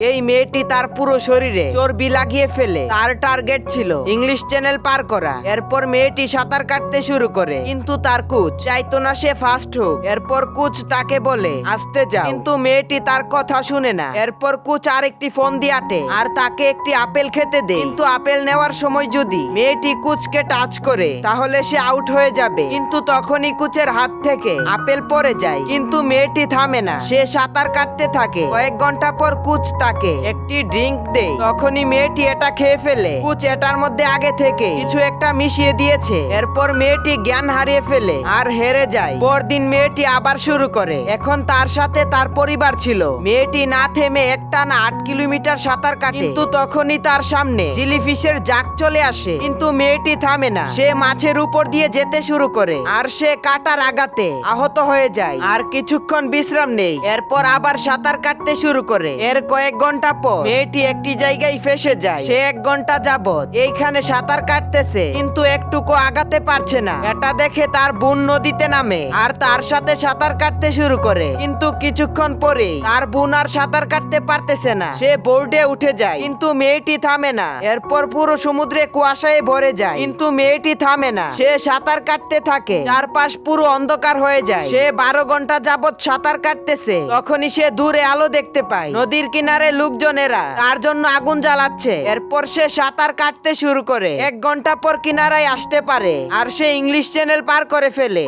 এই মেয়েটি তার পুরো শরীরে চর্বি লাগিয়ে ফেলে। তার টার্গেট ছিল ইংলিশ চ্যানেল পার করা। এরপর মেয়েটি সাঁতার কাটতে শুরু করে। কিন্তু তার কোচ চাইতো না সে ফার্স্ট হোক। এরপর কোচ তাকে বলে, আসতে যাও। কিন্তু মেয়েটি তার কথা শুনে না। এরপর কোচ আরেকটি ফোন দিয়ে আটে আর তাকে একটি আপেল খেতে দেয় কিন্তু আপেল নেওয়ার সময় যদি মেয়েটি কুচকে টাচ করে, তাহলে সে আউট হয়ে যাবে। কিন্তু তখনই কুচের হাত থেকে আপেল পড়ে যায়। কিন্তু মেয়েটি থামে না। সে সাঁতার কাটতে থাকে। কয়েক ঘণ্টা পর কুচ তাকে একটি ড্রিঙ্ক দেয় তখনই মেয়েটি এটা খেয়ে ফেলে। কুচ এটার মধ্যে আগে থেকে কিছু একটা মিশিয়ে দিয়েছে। এরপর মেয়েটি জ্ঞান হারিয়ে ফেলে আর হেরে যায়। পরদিন মেয়েটি আবার শুরু করে। এখন তার সাথে তার পরিবার ছিল। মেয়েটি না থেমে একটা না আট কিলোমিটার সাঁতার কাটে। কিন্তু তখনই তার সামনে জিলিফিশের জাক চলে আসে। কিন্তু মেয়েটি থামে না। সে মাছের উপর দিয়ে যেতে শুরু করে। আর সে কাটার আঘাতে আহত হয়ে যায়। আর কিছুক্ষণ বিশ্রাম নেই। এরপর আবার সাঁতার কাটতে শুরু করে। এর কয়েক ঘণ্টা পর মেয়েটি একটি জায়গায় ফেসে যায়। সে এক ঘণ্টা যাবৎ এইখানে সাঁতার কাটতেছে, কিন্তু একটুকু আগাতে পারছে না। এটা দেখে তার বোন নদীতে নামে আর তার সাথে সাঁতার কাটতে শুরু করে। কিন্তু কিছুক্ষণ পরে তার বোন আর সাঁতার কাটতে পারতেছে না। সে বোর্ডে উঠে যায়, কিন্তু মেয়েটি থামে না। এরপর পুরো সমুদ্রে কুয়াশায় ভরে যায়, কিন্তু মেয়েটি থামে না। সে সাঁতার কাটতে থাকে, চারপাশ পুরো অন্ধকার হয়ে যায়। সে বারো ঘণ্টা যাবত সাঁতার কাটতেছে, তখনই সে দূরে আলো দেখতে পায়। নদীর কিনারে লোকজনেরা তার জন্য আগুন জ্বালাচ্ছে। এরপর সে সাঁতার কাটতে শুরু করে। এক ঘণ্টা পর কিনারায় আসতে পারে। আর সে ইংলিশ চ্যানেল পার করে ফেলে।